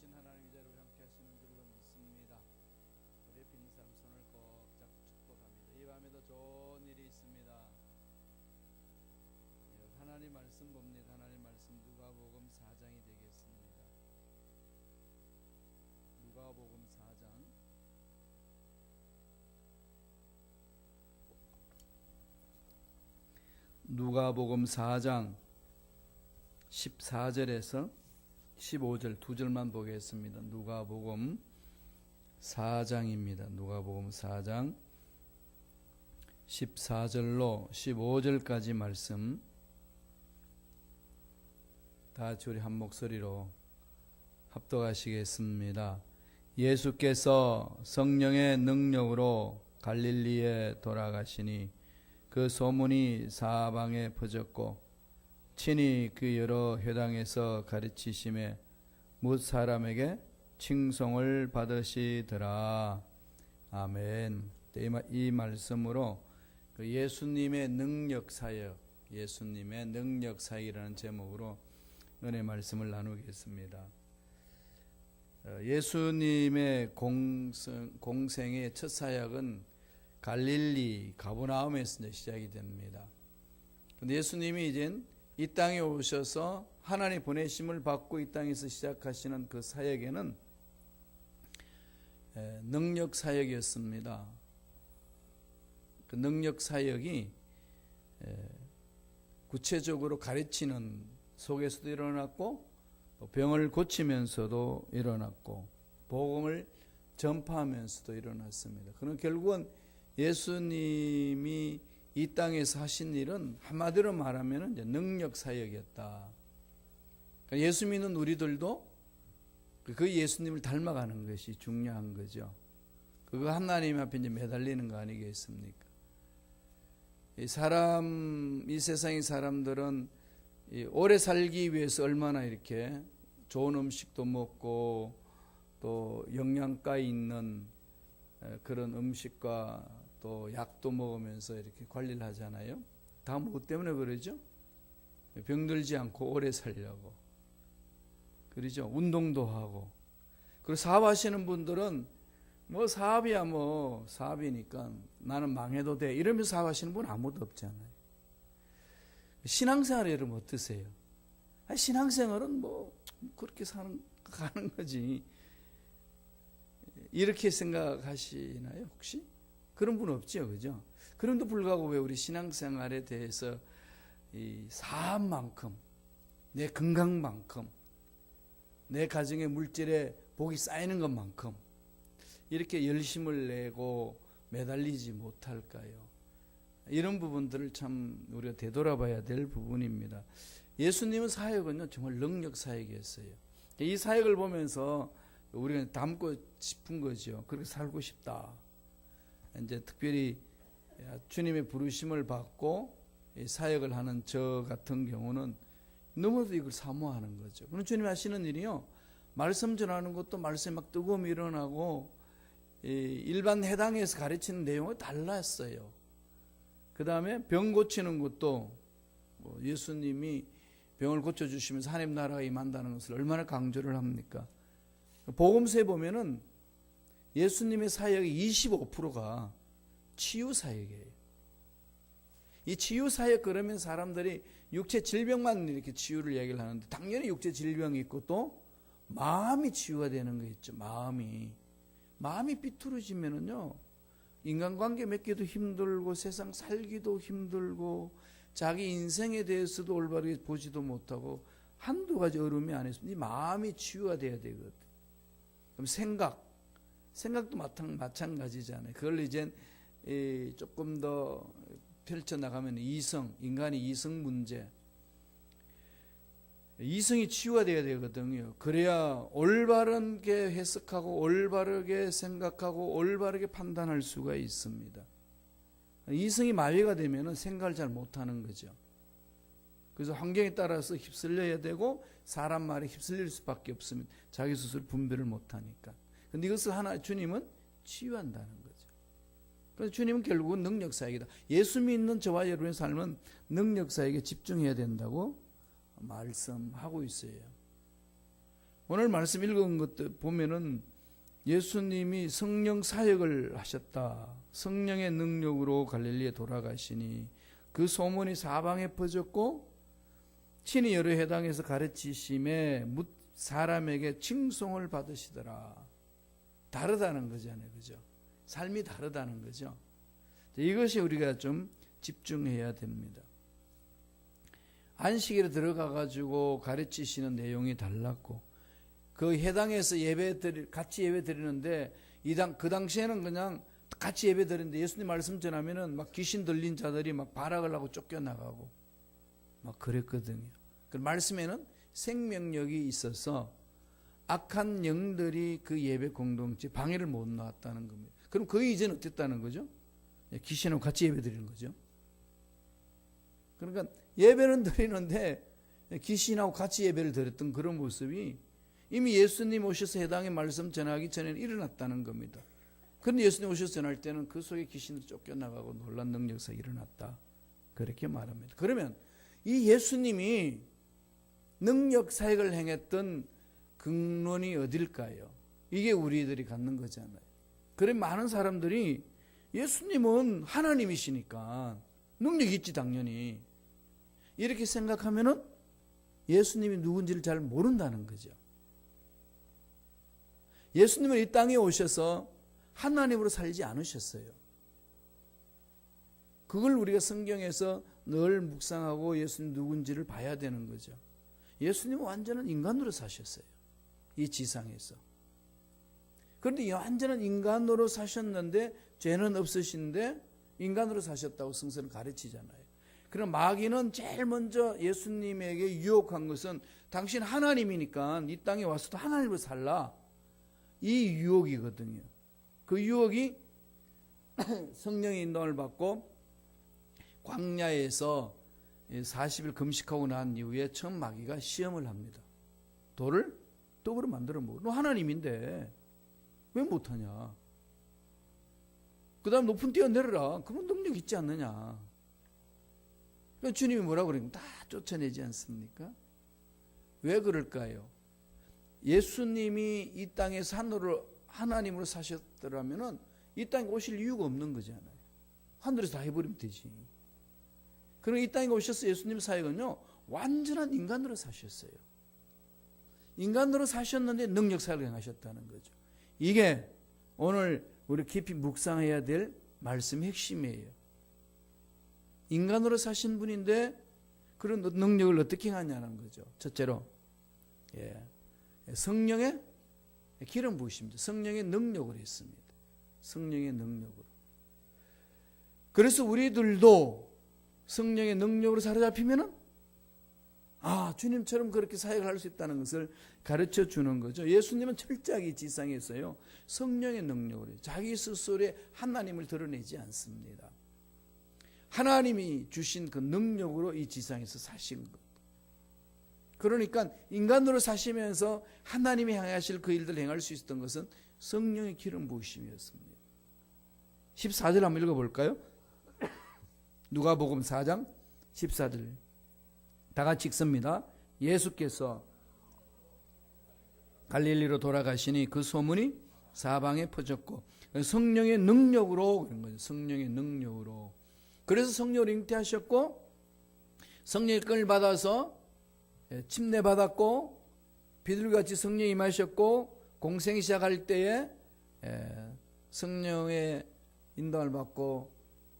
되신 하나님 이자를 함께 하시는 줄로 믿습니다. 우리 있는 사람 손을 꼭 잡고 축복합니다. 이 밤에도 좋은 일이 있습니다. 예, 하나님 말씀 봅니다. 하나님 말씀 누가복음 4장이 되겠습니다. 누가복음 4장 누가복음 4장 14절에서 15절 두 절만 보겠습니다. 누가복음 4장입니다. 누가복음 4장 14절로 15절까지 말씀 다 우리 한 목소리로 합독하시겠습니다. 예수께서 성령의 능력으로 갈릴리에 돌아가시니 그 소문이 사방에 퍼졌고 친히 그 여러 회당에서 가르치심에 뭇 사람에게 칭송을 받으시더라. 아멘. 이, 말씀으로 그 예수님의 능력 사역, 예수님의 능력 사역이라는 제목으로 은혜 말씀을 나누겠습니다. 어, 예수님의 공생, 공생의 첫 사역은 갈릴리 가보나움에서 시작이 됩니다. 근데 예수님이 이젠 이 땅에 오셔서 하나님 보내심을 받고 이 땅에서 시작하시는 그 사역에는 에, 능력 사역이었습니다. 그 능력 사역이 에, 구체적으로 가르치는 속에서도 일어났고 또 병을 고치면서도 일어났고 복음을 전파하면서도 일어났습니다. 그럼 결국은 예수님이 이 땅에서 하신 일은 한마디로 말하면 능력 사역이었다. 그러니까 예수 믿는 우리들도 그 예수님을 닮아가는 것이 중요한 거죠. 그거 하나님 앞에 이제 매달리는 거 아니겠습니까? 이 사람, 이 세상의 사람들은 이 오래 살기 위해서 얼마나 이렇게 좋은 음식도 먹고 또 영양가 있는 에, 그런 음식과 또 약도 먹으면서 이렇게 관리를 하잖아요. 다 뭐 때문에 그러죠? 병들지 않고 오래 살려고. 그러죠? 운동도 하고. 그리고 사업하시는 분들은 뭐 사업이야 뭐 사업이니까 나는 망해도 돼. 이러면서 사업하시는 분 아무도 없잖아요. 신앙생활 여러분 어떠세요? 신앙생활은 뭐 그렇게 사는 가는 거지. 이렇게 생각하시나요 혹시? 그런 분 없죠, 그죠? 그럼도 불구하고 왜 우리 신앙생활에 대해서 이 사업만큼 내 건강만큼 내 가정의 물질에 복이 쌓이는 것만큼 이렇게 열심을 내고 매달리지 못할까요? 이런 부분들을 참 우리가 되돌아봐야 될 부분입니다. 예수님은 사역은요 정말 능력 사역이었어요. 이 사역을 보면서 우리가 담고 싶은 거죠. 그렇게 살고 싶다. 이제 특별히 주님의 부르심을 받고 이 사역을 하는 저 같은 경우는 너무도 이걸 사모하는 거죠. 그럼 주님 하시는 일이요. 말씀 전하는 것도 말씀에 막 뜨거움이 일어나고 이 일반 해당에서 가르치는 내용은 달랐어요. 그 다음에 병 고치는 것도 뭐 예수님이 병을 고쳐주시면서 하나님 나라가 임한다는 것을 얼마나 강조를 합니까? 복음서에 보면은 예수님의 사역의 25%가 치유 사역이에요. 이 치유 사역 그러면 사람들이 육체 질병만 이렇게 치유를 얘기를 하는데 당연히 육체 질병이 있고 또 마음이 치유가 되는 거 있죠. 마음이 마음이 삐뚤어지면은요 인간관계 맺기도 힘들고 세상 살기도 힘들고 자기 인생에 대해서도 올바르게 보지도 못하고 한두 가지 어려움이 안 있으면 이 마음이 치유가 돼야 되거든. 그럼 생각, 생각도 마찬, 마찬가지잖아요. 그걸 이제 이 조금 더 펼쳐 나가면 이성, 인간의 이성 문제. 이성이 치유가 돼야 되거든요. 그래야 올바르게 해석하고 올바르게 생각하고 올바르게 판단할 수가 있습니다. 이성이 마비가 되면 생각을 잘 못하는 거죠. 그래서 환경에 따라서 휩쓸려야 되고 사람 말에 휩쓸릴 수밖에 없습니다. 자기 스스로 분별을 못하니까. 근데 이것을 하나 주님은 치유한다는 거죠. 그래서 주님은 결국은 능력 사역이다. 예수 믿는 저와 여러분의 삶은 능력 사역에 집중해야 된다고 말씀하고 있어요. 오늘 말씀 읽은 것들 보면은 예수님이 성령 사역을 하셨다. 성령의 능력으로 갈릴리에 돌아가시니 그 소문이 사방에 퍼졌고 친히 여러 회당에서 가르치심에 묻 사람에게 칭송을 받으시더라. 다르다는 거잖아요. 그죠? 삶이 다르다는 거죠. 이것이 우리가 좀 집중해야 됩니다. 안식일에 들어가 가지고 가르치시는 내용이 달랐고 그 해당에서 예배 드리 같이 예배 드리는데 이당 그 당시에는 그냥 같이 예배 드리는데 예수님 말씀 전하면은 막 귀신 들린 자들이 막 발악을 하고 쫓겨나가고 막 그랬거든요. 그 말씀에는 생명력이 있어서 악한 영들이 그 예배 공동체 방해를 못 나왔다는 겁니다. 그럼 그 이제는 어땠다는 거죠? 예, 귀신하고 같이 예배 드리는 거죠. 그러니까 예배는 드리는데 귀신하고 같이 예배를 드렸던 그런 모습이 이미 예수님 오셔서 해당의 말씀 전하기 전에는 일어났다는 겁니다. 그런데 예수님 오셔서 전할 때는 그 속에 귀신이 쫓겨나가고 놀란 능력사 일어났다. 그렇게 말합니다. 그러면 이 예수님이 능력 사역을 행했던 근원이 어딜까요? 이게 우리들이 갖는 거잖아요. 그래 많은 사람들이 예수님은 하나님이시니까 능력이 있지 당연히 이렇게 생각하면은 예수님이 누군지를 잘 모른다는 거죠. 예수님은 이 땅에 오셔서 하나님으로 살지 않으셨어요. 그걸 우리가 성경에서 늘 묵상하고 예수님 누군지를 봐야 되는 거죠. 예수님은 완전한 인간으로 사셨어요. 이 지상에서. 그런데 이 완전한 인간으로 사셨는데 죄는 없으신데 인간으로 사셨다고 성서는 가르치잖아요. 그럼 마귀는 제일 먼저 예수님에게 유혹한 것은 당신 하나님이니까 이 땅에 와서도 하나님으로 살라. 이 유혹이거든요. 그 유혹이 성령의 인도를 받고 광야에서 40일 금식하고 난 이후에 처음 마귀가 시험을 합니다. 돌을 떡으로 만들어 먹어. 너 하나님인데 왜 못하냐? 그 다음 높은 뛰어내려라. 그건 능력 있지 않느냐? 그러니까 주님이 뭐라고 그러니까 다 쫓아내지 않습니까? 왜 그럴까요? 예수님이 이 땅에 산으로 하나님으로 사셨더라면은 이 땅에 오실 이유가 없는 거잖아요. 하늘에서 다 해버리면 되지. 그럼 이 땅에 오셔서 예수님 사역은요, 완전한 인간으로 사셨어요. 인간으로 사셨는데 능력 사역을 행하셨다는 거죠. 이게 오늘 우리 깊이 묵상해야 될 말씀 핵심이에요. 인간으로 사신 분인데 그런 능력을 어떻게 하냐는 거죠. 첫째로 예. 성령의 기름 부으십니다. 성령의 능력으로 했습니다. 성령의 능력으로. 그래서 우리들도 성령의 능력으로 사로잡히면은 아 주님처럼 그렇게 사역을 할 수 있다는 것을 가르쳐 주는 거죠. 예수님은 철저하게 지상에서요 성령의 능력으로 자기 스스로의 하나님을 드러내지 않습니다. 하나님이 주신 그 능력으로 이 지상에서 사신 것. 그러니까 인간으로 사시면서 하나님이 향하실 그 일들을 행할 수 있었던 것은 성령의 기름 부으심이었습니다. 14절 한번 읽어볼까요? 누가복음 4장 14절 다 같이 읽습니다. 예수께서 갈릴리로 돌아가시니 그 소문이 사방에 퍼졌고 성령의 능력으로 그런 거죠. 성령의 능력으로 그래서 성령을 잉태하셨고 성령의 끈을 받아서 예, 침례 받았고 비둘같이 성령 임하셨고 공생이 시작할 때에 예, 성령의 인도를 받고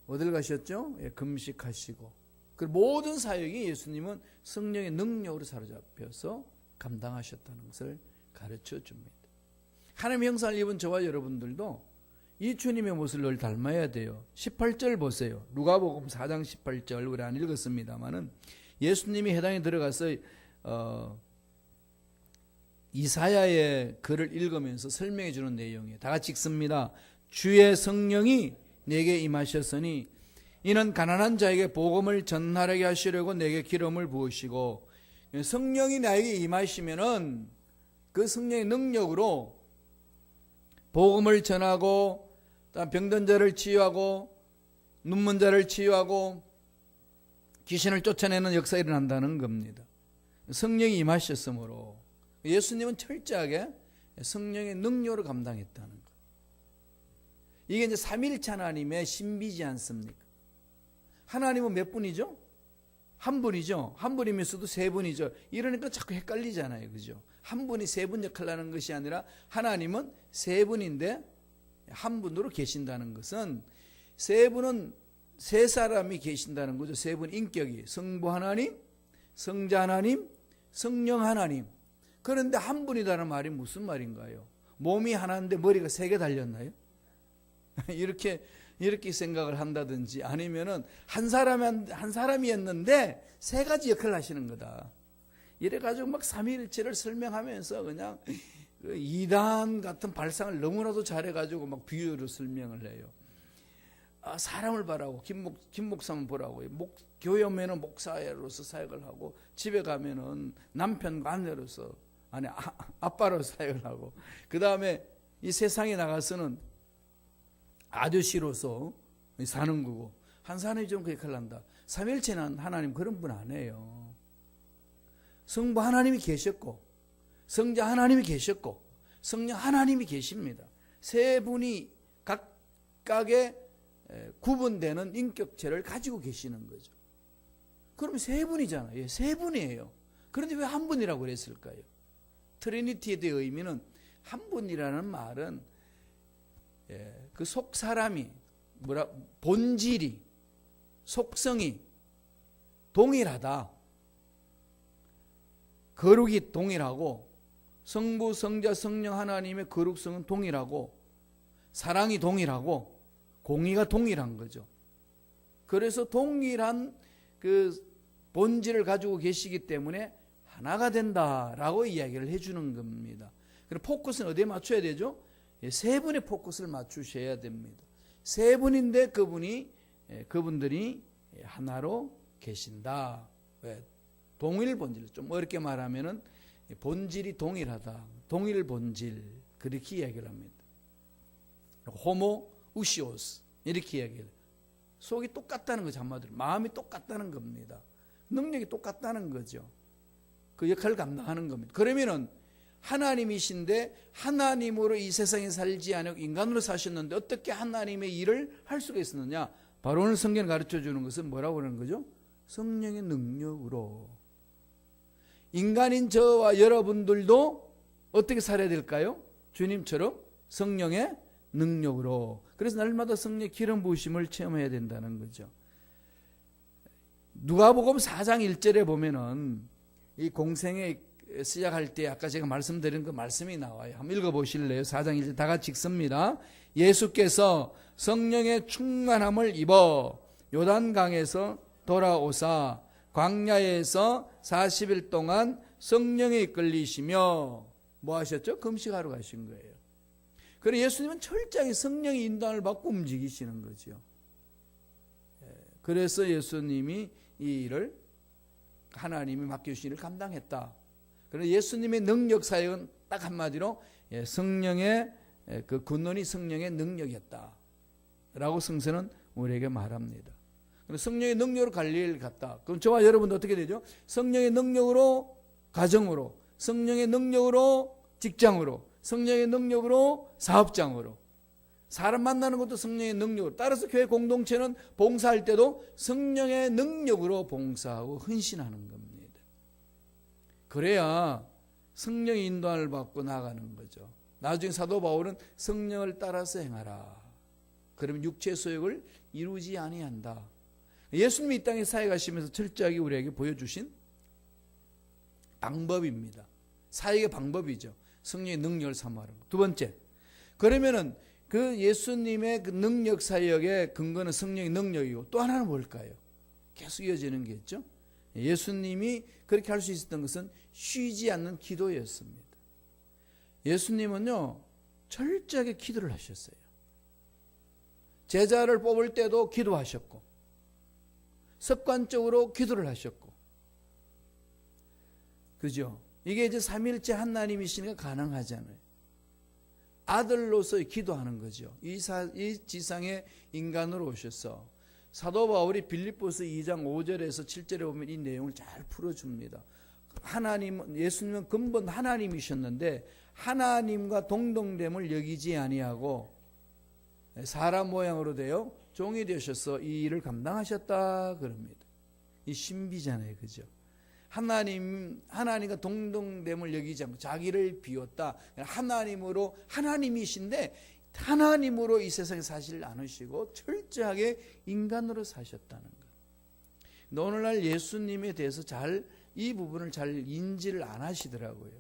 어딜 가셨죠? 예, 금식하시고 그 모든 사역이 예수님은 성령의 능력으로 사로잡혀서 감당하셨다는 것을 가르쳐 줍니다. 하나님의 형상을 입은 저와 여러분들도 이 주님의 모습을 늘 닮아야 돼요. 18절 보세요. 누가복음 4장 18절 우리 안 읽었습니다만은 예수님이 해당에 들어가서 어, 이사야의 글을 읽으면서 설명해 주는 내용이에요. 다 같이 읽습니다. 주의 성령이 내게 임하셨으니 이는 가난한 자에게 복음을 전하게 하시려고 내게 기름을 부으시고 성령이 나에게 임하시면은 그 성령의 능력으로 복음을 전하고 병든 자를 치유하고 눈먼 자를 치유하고 귀신을 쫓아내는 역사가 일어난다는 겁니다. 성령이 임하셨으므로 예수님은 철저하게 성령의 능력을 감당했다는 것. 이게 이제 삼일체 하나님의 신비지 않습니까? 하나님은 몇 분이죠? 한 분이죠. 한 분이면서도 세 분이죠. 이러니까 자꾸 헷갈리잖아요. 그죠? 한 분이 세 분 역할을 하는 것이 아니라 하나님은 세 분인데 한 분으로 계신다는 것은 세 분은 세 사람이 계신다는 거죠. 세 분 인격이 성부 하나님, 성자 하나님, 성령 하나님. 그런데 한 분이다는 말이 무슨 말인가요? 몸이 하나인데 머리가 세 개 달렸나요? 이렇게 이렇게 생각을 한다든지 아니면은 한 사람 한 사람이었는데 세 가지 역할을 하시는 거다. 이래 가지고 막 삼위일체를 설명하면서 그냥 그 이단 같은 발상을 너무나도 잘해 가지고 막 비유로 설명을 해요. 아, 사람을 봐라고 김목 김목사만 보라고 목 교회 오면은 목사로서 사역을 하고 집에 가면은 남편과 아내로서 아니 아, 아빠로 사역을 하고 그 다음에 이 세상에 나가서는 아저씨로서 사는 거고 한 사람이 좀 그렇게 한다. 삼일체는 하나님 그런 분 아니에요. 성부 하나님이 계셨고 성자 하나님이 계셨고 성령 하나님이 계십니다. 세 분이 각각의 구분되는 인격체를 가지고 계시는 거죠. 그럼 세 분이잖아요. 예, 세 분이에요. 그런데 왜 한 분이라고 그랬을까요? 트리니티에 대한 의미는 한 분이라는 말은 예, 그 속 사람이 뭐라 본질이 속성이 동일하다. 거룩이 동일하고 성부 성자 성령 하나님의 거룩성은 동일하고 사랑이 동일하고 공의가 동일한 거죠. 그래서 동일한 그 본질을 가지고 계시기 때문에 하나가 된다라고 이야기를 해주는 겁니다. 그럼 포커스는 어디에 맞춰야 되죠? 예, 세 분의 포커스를 맞추셔야 됩니다. 세 분인데 그분이 예, 그분들이 하나로 계신다. 왜? 동일 본질. 좀 어렵게 말하면은 본질이 동일하다. 동일 본질. 그렇게 이야기를 합니다. 호모 우시오스 이렇게 이야기를. 속이 똑같다는 거죠 한마디로. 마음이 똑같다는 겁니다. 능력이 똑같다는 거죠. 그 역할을 감당하는 겁니다. 그러면은 하나님이신데 하나님으로 이 세상에 살지 않고 인간으로 사셨는데 어떻게 하나님의 일을 할 수가 있었느냐? 바로 오늘 성경 가르쳐 주는 것은 뭐라고 그러는 거죠? 성령의 능력으로. 인간인 저와 여러분들도 어떻게 살아야 될까요? 주님처럼 성령의 능력으로. 그래서 날마다 성령의 기름 부으심을 체험해야 된다는 거죠. 누가복음 4장 1절에 보면은 이 공생의 시작할 때 아까 제가 말씀드린 그 말씀이 나와요. 한번 읽어 보실래요? 4장 1절 다 같이 읽습니다. 예수께서 성령의 충만함을 입어 요단강에서 돌아오사 광야에서 40일 동안 성령에 이끌리시며 뭐 하셨죠? 금식하러 가신 거예요. 그래 예수님은 철저하게 성령의 인도를 받고 움직이시는 거죠. 그래서 예수님이 이 일을 하나님이 맡겨주신 일을 감당했다. 그래서 예수님의 능력 사역은 딱 한마디로 예, 성령의 그 근원이 성령의 능력이었다. 라고 성서는 우리에게 말합니다. 성령의 능력으로 갈릴리 갔다. 그럼 저와 여러분도 어떻게 되죠? 성령의 능력으로 가정으로, 성령의 능력으로 직장으로, 성령의 능력으로 사업장으로, 사람 만나는 것도 성령의 능력으로. 따라서 교회 공동체는 봉사할 때도 성령의 능력으로 봉사하고 헌신하는 겁니다. 그래야 성령의 인도를 받고 나가는 거죠. 나중에 사도 바울은 성령을 따라서 행하라. 그러면 육체 소욕을 이루지 아니한다. 예수님이 이 땅에 사역하시면서 철저하게 우리에게 보여주신 방법입니다. 사역의 방법이죠. 성령의 능력을 삼아하는 두 번째. 그러면은 그 예수님의 그 능력 사역의 근거는 성령의 능력이고 또 하나는 뭘까요? 계속 이어지는 게 있죠. 예수님이 그렇게 할 수 있었던 것은 쉬지 않는 기도였습니다. 예수님은요, 철저하게 기도를 하셨어요. 제자를 뽑을 때도 기도하셨고, 습관적으로 기도를 하셨고, 그죠? 이게 이제 삼일째 하나님이시니까 가능하잖아요. 아들로서 기도하는 거죠. 이, 지상에 인간으로 오셔서 사도 바울이 빌립보스 2장 5절에서 7절에 보면 이 내용을 잘 풀어줍니다. 하나님 예수님은 근본 하나님이셨는데 하나님과 동등됨을 여기지 아니하고 사람 모양으로 되어 종이 되셔서 이 일을 감당하셨다 그럽니다. 이 신비잖아요. 그죠? 하나님 하나님과 동등됨을 여기지 않고 자기를 비웠다. 하나님으로 하나님이신데 하나님으로 이 세상에 사실 않으시고 철저하게 인간으로 사셨다는 것. 오늘날 예수님에 대해서 잘 이 부분을 잘 인지를 안 하시더라고요.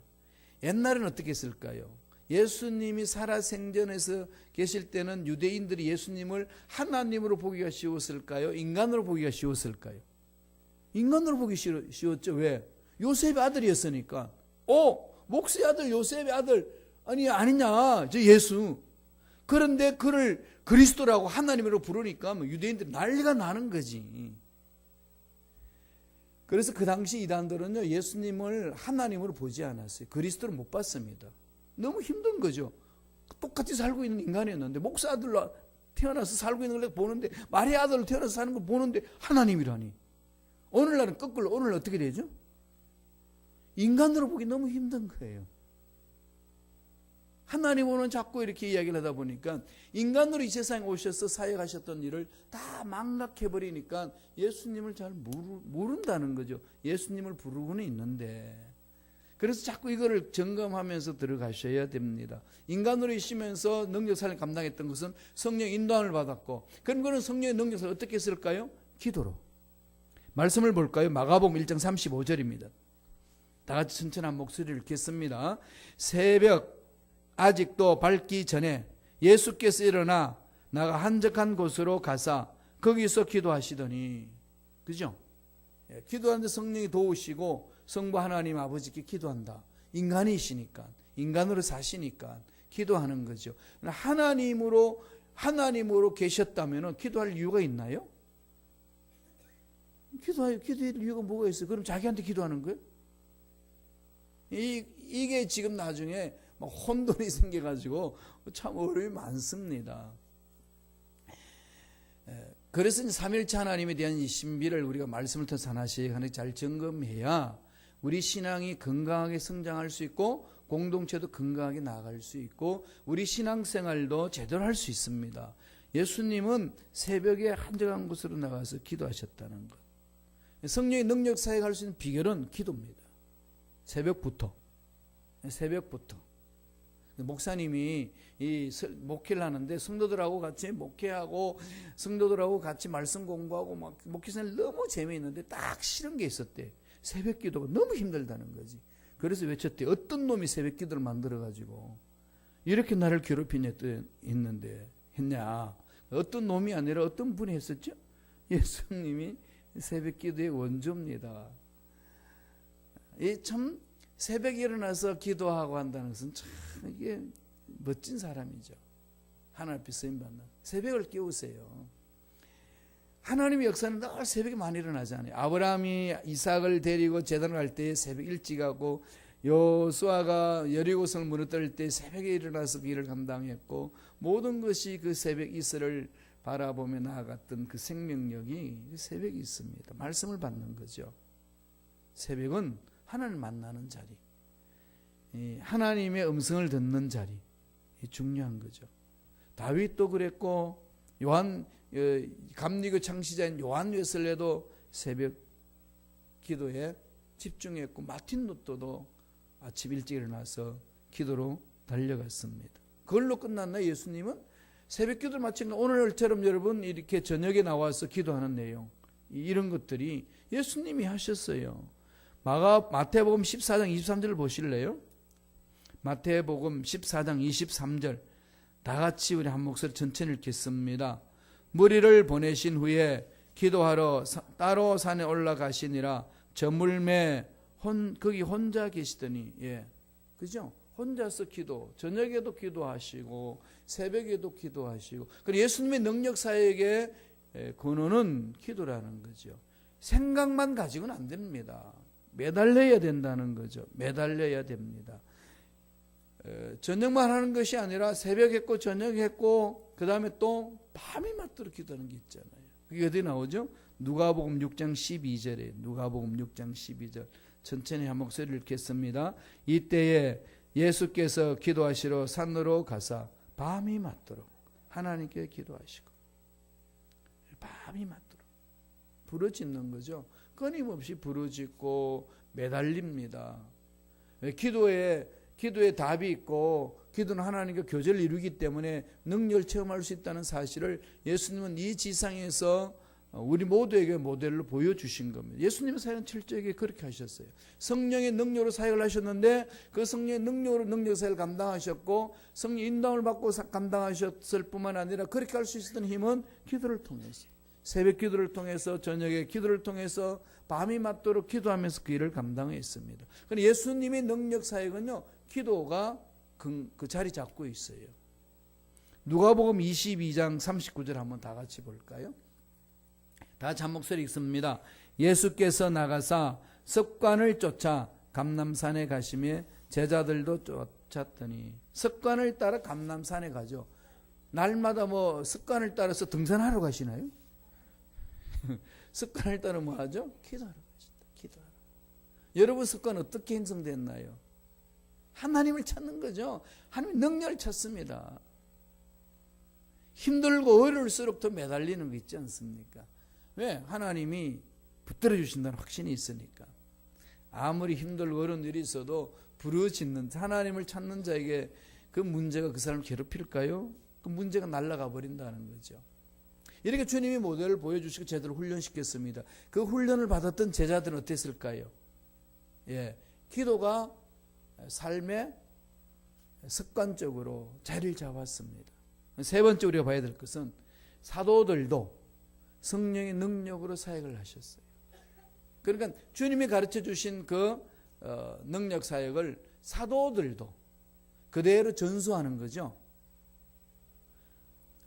옛날엔 어떻게 했을까요? 예수님이 살아 생전에서 계실 때는 유대인들이 예수님을 하나님으로 보기가 쉬웠을까요? 인간으로 보기가 쉬웠을까요? 인간으로 보기 쉬- 쉬웠죠. 왜? 요셉의 아들이었으니까. 어, 목수의 아들, 요셉의 아들. 아니, 아니냐. 저 예수. 그런데 그를 그리스도라고 하나님으로 부르니까 뭐 유대인들이 난리가 나는 거지. 그래서 그 당시 이단들은요, 예수님을 하나님으로 보지 않았어요. 그리스도를 못 봤습니다. 너무 힘든 거죠. 똑같이 살고 있는 인간이었는데, 목사 아들로 태어나서 살고 있는 걸 보는데, 마리아 아들로 태어나서 사는 걸 보는데, 하나님이라니. 오늘날은 거꾸로, 오늘 어떻게 되죠? 인간으로 보기 너무 힘든 거예요. 하나님으로는 자꾸 이렇게 이야기를 하다 보니까 인간으로 이 세상에 오셔서 사역하셨던 일을 다 망각해버리니까 예수님을 잘 모른다는 거죠. 예수님을 부르고는 있는데. 그래서 자꾸 이거를 점검하면서 들어가셔야 됩니다. 인간으로 있으면서 능력사를 감당했던 것은 성령 인도함을 받았고, 그런 거는 성령의 능력사를 어떻게 했을까요? 기도로. 말씀을 볼까요? 마가복음 1장 35절입니다. 다 같이 천천한 목소리를 읽겠습니다. 새벽 아직도 밝기 전에 예수께서 일어나 나가 한적한 곳으로 가사 거기서 기도하시더니 그죠? 예, 기도하는데 성령이 도우시고 성부 하나님 아버지께 기도한다. 인간이시니까 인간으로 사시니까 기도하는 거죠. 하나님으로 하나님으로 계셨다면 기도할 이유가 있나요? 기도할 기도할 이유가 뭐가 있어요? 그럼 자기한테 기도하는 거예요? 이, 이게 지금 나중에 막 혼돈이 생겨가지고 참 어려움이 많습니다. 에, 그래서 이제 삼일체 하나님에 대한 이 신비를 우리가 말씀을 통해서 하나씩 하나씩 잘 점검해야 우리 신앙이 건강하게 성장할 수 있고 공동체도 건강하게 나아갈 수 있고 우리 신앙생활도 제대로 할 수 있습니다. 예수님은 새벽에 한적한 곳으로 나가서 기도하셨다는 것. 성령의 능력 사역할 수 있는 비결은 기도입니다. 새벽부터. 새벽부터. 목사님이 이 목회를 하는데 성도들하고 같이 목회하고 성도들하고 같이 말씀 공부하고 막 목회생활 너무 재미있는데 딱 싫은 게 있었대. 새벽 기도가 너무 힘들다는 거지. 그래서 외쳤대. 어떤 놈이 새벽 기도를 만들어 가지고 이렇게 나를 괴롭히냐 했는데 했냐. 어떤 놈이 아니라 어떤 분이 했었죠? 예수님이 새벽 기도의 원조입니다. 이참 새벽에 일어나서 기도하고 한다는 것은 참 이게 멋진 사람이죠. 하나님 앞에 쓰임 받는 새벽을 깨우세요. 하나님의 역사는 늘 새벽에 많이 일어나잖아요. 아브라함이 이삭을 데리고 재단을 갈때 새벽 일찍 하고 여수아가 여리고성을 무너뜨릴 때 새벽에 일어나서 그 일을 감당했고 모든 것이 그 새벽 이슬을 바라보며 나아갔던 그 생명력이 새벽에 있습니다. 말씀을 받는 거죠. 새벽은 하나님을 만나는 자리, 하나님의 음성을 듣는 자리, 중요한 거죠. 다윗도 그랬고 요한 감리교 창시자인 요한 웨슬레도 새벽 기도에 집중했고 마틴 루터도 아침 일찍 일어나서 기도로 달려갔습니다. 그걸로 끝났나 예수님은 새벽 기도를 마친 오늘처럼 여러분 이렇게 저녁에 나와서 기도하는 내용 이런 것들이 예수님이 하셨어요. 마가 마태복음 14장 23절을 보실래요? 마태복음 14장 23절 다 같이 우리 한 목소리 천천히 읽겠습니다. 무리를 보내신 후에 기도하러 따로 산에 올라가시니라 저물매 혼 거기 혼자 계시더니 예 그죠? 혼자서 기도 저녁에도 기도하시고 새벽에도 기도하시고 그리고 예수님의 능력 사역의 근원은 기도라는 거죠. 생각만 가지고는 안 됩니다. 매달려야 된다는 거죠. 매달려야 됩니다. 저녁만 하는 것이 아니라 새벽 했고 저녁 했고 그 다음에 또 밤이 맞도록 기도하는 게 있잖아요. 그게 어디 나오죠? 누가복음 6장 12절에 누가복음 6장 12절 천천히 한 목소리를 읽겠습니다. 이때에 예수께서 기도하시러 산으로 가사 밤이 맞도록 하나님께 기도하시고 밤이 맞도록 부르짖는 거죠. 끊임없이 부르짖고 매달립니다. 왜? 기도에 기도에 답이 있고 기도는 하나님과 교제를 이루기 때문에 능력을 체험할 수 있다는 사실을 예수님은 이 지상에서 우리 모두에게 모델로 보여주신 겁니다. 예수님의 사역은 철저하게 그렇게 하셨어요. 성령의 능력으로 사역을 하셨는데 그 성령의 능력으로 능력 사역을 감당하셨고 성령 인도함을 받고 사- 감당하셨을 뿐만 아니라 그렇게 할 수 있었던 힘은 기도를 통해서 새벽 기도를 통해서 저녁에 기도를 통해서 밤이 맞도록 기도하면서 그 일을 감당했습니다. 그런데 예수님의 능력 사역은요 기도가 그, 그 자리 잡고 있어요. 누가복음 22장 39절 한번 다 같이 볼까요? 다한 목소리 읽습니다. 예수께서 나가사 습관을 쫓아 감남산에 가시며 제자들도 쫓았더니 습관을 따라 감남산에 가죠. 날마다 뭐 습관을 따라서 등산하러 가시나요? 습관을 따라 뭐 하죠? 기도하러 가신다. 기도하러. 여러분 습관 어떻게 형성됐나요? 하나님을 찾는 거죠. 하나님 능력을 찾습니다. 힘들고 어려울수록 더 매달리는 거 있지 않습니까? 왜? 하나님이 붙들어 주신다는 확신이 있으니까. 아무리 힘들고 어려운 일이 있어도 부르짖는 하나님을 찾는 자에게 그 문제가 그 사람을 괴롭힐까요? 그 문제가 날아가 버린다는 거죠. 이렇게 주님이 모델을 보여주시고 제대로 훈련시켰습니다. 그 훈련을 받았던 제자들은 어땠을까요? 예, 기도가 삶의 습관적으로 자리를 잡았습니다. 세 번째 우리가 봐야 될 것은 사도들도 성령의 능력으로 사역을 하셨어요. 그러니까 주님이 가르쳐 주신 그 어, 능력 사역을 사도들도 그대로 전수하는 거죠.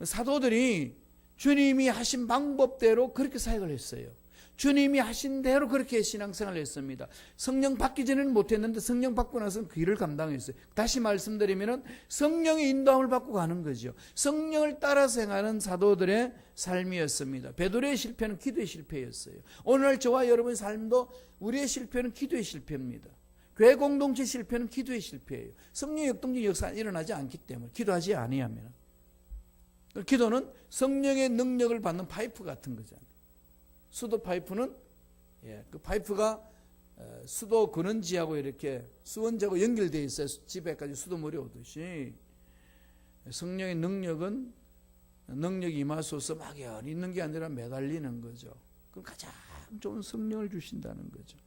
사도들이 주님이 하신 방법대로 그렇게 사역을 했어요. 주님이 하신 대로 그렇게 신앙생활을 했습니다. 성령 받기 전에는 못했는데 성령 받고 나서는 그 일을 감당했어요. 다시 말씀드리면 성령의 인도함을 받고 가는 거죠. 성령을 따라서 행하는 사도들의 삶이었습니다. 베드로의 실패는 기도의 실패였어요. 오늘 저와 여러분의 삶도 우리의 실패는 기도의 실패입니다. 교회 공동체 실패는 기도의 실패예요. 성령 역동적 역사는 일어나지 않기 때문에 기도하지 아니하면 기도는 성령의 능력을 받는 파이프 같은 거잖아요. 수도 파이프는 예, 그 파이프가 어, 수도 근원지하고 이렇게 수원지하고 연결되어 있어요. 집에까지 수도물이 오듯이 성령의 능력은 능력이 임하소서 막연히 있는 게 아니라 매달리는 거죠. 그럼 가장 좋은 성령을 주신다는 거죠.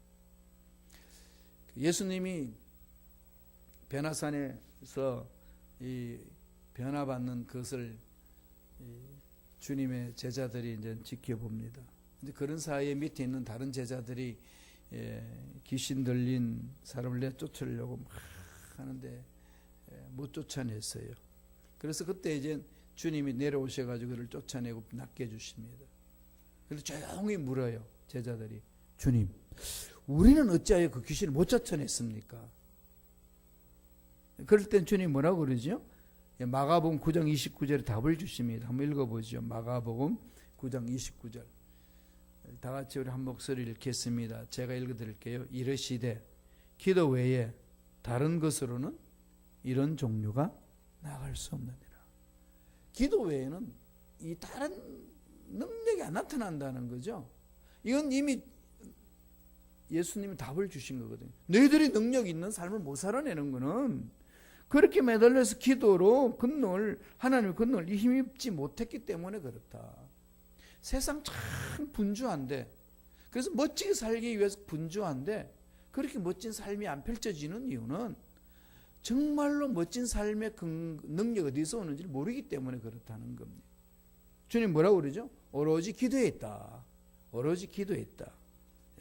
예수님이 변화산에서 이 변화받는 것을 주님의 제자들이 이제 지켜봅니다. 근데 그런 사이에 밑에 있는 다른 제자들이 예, 귀신 들린 사람을 내쫓으려고 막 하는데 예, 못 쫓아냈어요. 그래서 그때 이제 주님이 내려오셔가지고 그를 쫓아내고 낫게 해주십니다. 그래서 조용히 물어요. 제자들이. 주님, 우리는 어찌하여 그 귀신을 못 쫓아냈습니까? 그럴 땐 주님 뭐라고 그러죠? 예, 마가복음 9장 29절에 답을 주십니다. 한번 읽어보죠. 마가복음 9장 29절. 다 같이 우리 한 목소리 읽겠습니다. 제가 읽어드릴게요. 이르시되 기도 외에 다른 것으로는 이런 종류가 나갈 수 없느니라. 기도 외에는 이 다른 능력이 안 나타난다는 거죠. 이건 이미 예수님이 답을 주신 거거든요. 너희들이 능력 있는 삶을 못 살아내는 거는 그렇게 매달려서 기도로 건널 하나님의 건널 힘입지 못했기 때문에 그렇다. 세상 참 분주한데 그래서 멋지게 살기 위해서 분주한데 그렇게 멋진 삶이 안 펼쳐지는 이유는 정말로 멋진 삶의 능력 어디서 오는지 모르기 때문에 그렇다는 겁니다. 주님 뭐라고 그러죠? 오로지 기도에 있다. 오로지 기도에 있다.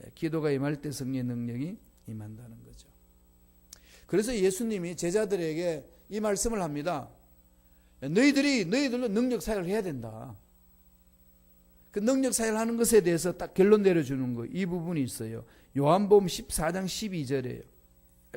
예, 기도가 임할 때 성령의 능력이 임한다는 거죠. 그래서 예수님이 제자들에게 이 말씀을 합니다. 너희들이 너희들로 능력 사역을 해야 된다. 그 능력 사역을 하는 것에 대해서 딱 결론 내려주는 거, 이 부분이 있어요. 요한복음 14장 12절이에요.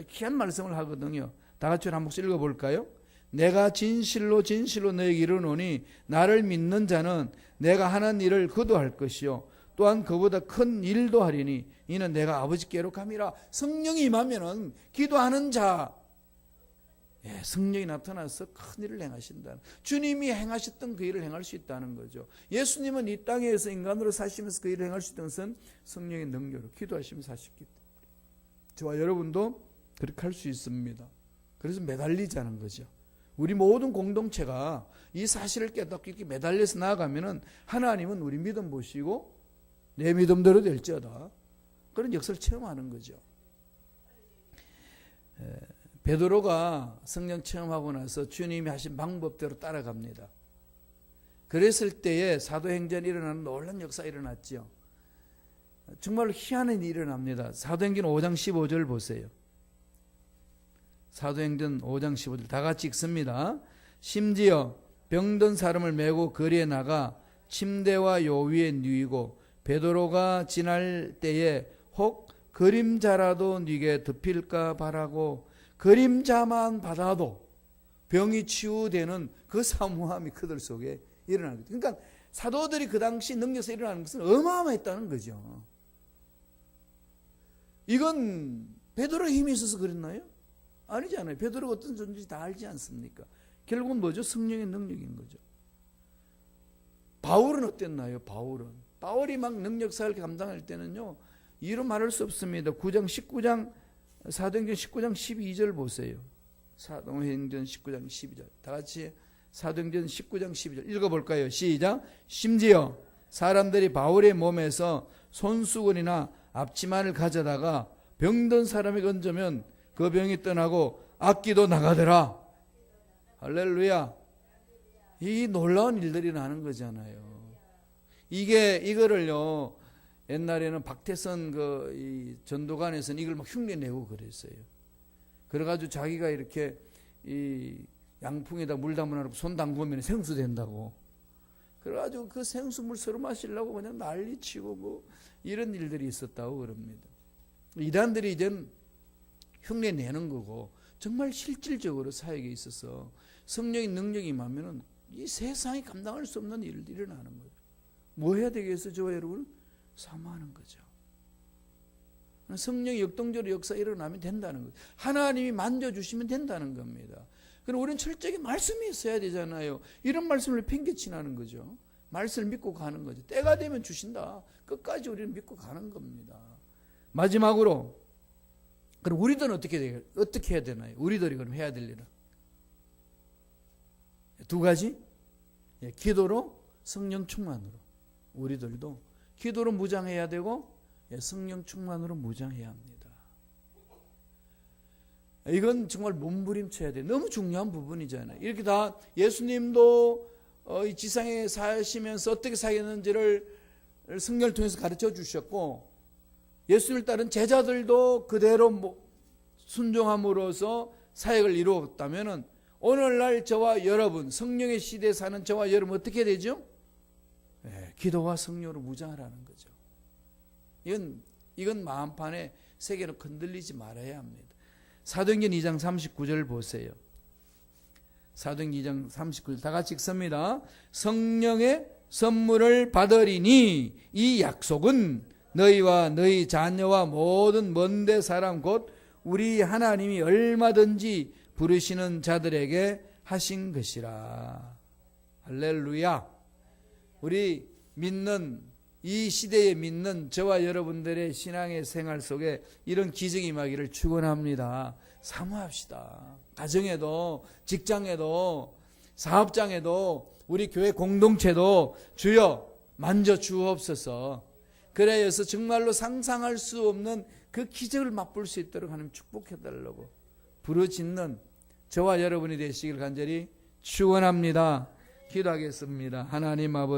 귀한 말씀을 하거든요. 다 같이 한 목소리 읽어볼까요? 내가 진실로 진실로 너에게 이르노니 나를 믿는 자는 내가 하는 일을 그도 할 것이요 또한 그보다 큰 일도 하리니 이는 내가 아버지께로 감이라 성령이 임하면은 기도하는 자 예, 성령이 나타나서 큰 일을 행하신다. 주님이 행하셨던 그 일을 행할 수 있다는 거죠. 예수님은 이 땅에서 인간으로 사시면서 그 일을 행할 수 있던 것은 성령의 능력으로 기도하시면서 사셨기 때문에 저와 여러분도 그렇게 할 수 있습니다. 그래서 매달리자는 거죠. 우리 모든 공동체가 이 사실을 깨닫고 이렇게 매달려서 나아가면은 하나님은 우리 믿음 보시고 내 믿음대로 될지어다. 그런 역사를 체험하는 거죠. 에, 베드로가 성령 체험하고 나서 주님이 하신 방법대로 따라갑니다. 그랬을 때에 사도행전이 일어나는 놀란 역사 일어났죠. 정말 희한한 일이 일어납니다. 사도행전 5장 15절 보세요. 사도행전 5장 15절 다 같이 읽습니다. 심지어 병든 사람을 메고 거리에 나가 침대와 요 위에 누이고 베드로가 지날 때에 혹 그림자라도 네게 덮일까 바라고 그림자만 받아도 병이 치유되는 그 사모함이 그들 속에 일어나는 거죠. 그러니까 사도들이 그 당시 능력에서 일어나는 것은 어마어마했다는 거죠. 이건 베드로의 힘이 있어서 그랬나요? 아니잖아요. 베드로가 어떤 존재인지 다 알지 않습니까? 결국은 뭐죠? 성령의 능력인 거죠. 바울은 어땠나요? 바울은 바울이 막 능력사를 감당할 때는요. 이로 말할 수 없습니다. 9장 19장 사도행전 19장 12절 보세요. 사도행전 19장 12절. 다 같이 사도행전 19장 12절 읽어 볼까요? 시작. 심지어 사람들이 바울의 몸에서 손수건이나 앞치마를 가져다가 병든 사람에게 얹으면 그 병이 떠나고 악기도 나가더라. 할렐루야. 이 놀라운 일들이 나는 거잖아요. 이게 이거를요. 옛날에는 박태선 그이 전도관에서는 이걸 막 흉내 내고 그랬어요. 그래가지고 자기가 이렇게 이 양풍에다 물 담아놓고 손 담그면 생수 된다고. 그래가지고 그 생수물 서로 마시려고 그냥 난리치고 뭐 이런 일들이 있었다고 그럽니다. 이단들이 이젠 흉내 내는 거고 정말 실질적으로 사역에 있어서 성령의 능력이 임하면은 이 세상이 감당할 수 없는 일들이 일어나는 거죠. 뭐 해야 되겠어, 저와 여러분? 사모하는 거죠. 성령이 역동적으로 역사 일어나면 된다는 거죠. 하나님이 만져주시면 된다는 겁니다. 그럼 우리는 철저히 말씀이 있어야 되잖아요. 이런 말씀을 팽개치나는 거죠. 말씀을 믿고 가는 거죠. 때가 되면 주신다. 끝까지 우리는 믿고 가는 겁니다. 마지막으로 그럼 우리들은 어떻게 돼 어떻게 해야 되나요? 우리들이 그럼 해야 될 일은 두 가지. 예, 기도로 성령 충만으로 우리들도 기도로 무장해야 되고 예, 성령 충만으로 무장해야 합니다. 이건 정말 몸부림쳐야 돼. 너무 중요한 부분이잖아요. 이렇게 다 예수님도 어, 이 지상에 사시면서 어떻게 사겠는지를 성령을 통해서 가르쳐 주셨고 예수님을 따른 제자들도 그대로 뭐 순종함으로써 사역을 이루었다면은 오늘날 저와 여러분 성령의 시대에 사는 저와 여러분 어떻게 되죠? 네, 기도와 성령으로 무장하라는 거죠. 이건 이건 마음판에 세계는 건들리지 말아야 합니다. 사도행전 2장 39절 보세요. 사도행전 2장 39절 다 같이 읽습니다. 성령의 선물을 받으리니 이 약속은 너희와 너희 자녀와 모든 먼데 사람 곧 우리 하나님이 얼마든지 부르시는 자들에게 하신 것이라. 할렐루야. 우리 믿는 이 시대에 믿는 저와 여러분들의 신앙의 생활 속에 이런 기적이 임하기를 축원합니다. 사모합시다. 가정에도 직장에도 사업장에도 우리 교회 공동체도 주여 만져 주옵소서. 그래서 정말로 상상할 수 없는 그 기적을 맛볼 수 있도록 하나님 축복해 달라고 부르짖는 저와 여러분이 되시길 간절히 축원합니다. 기도하겠습니다. 하나님 아버지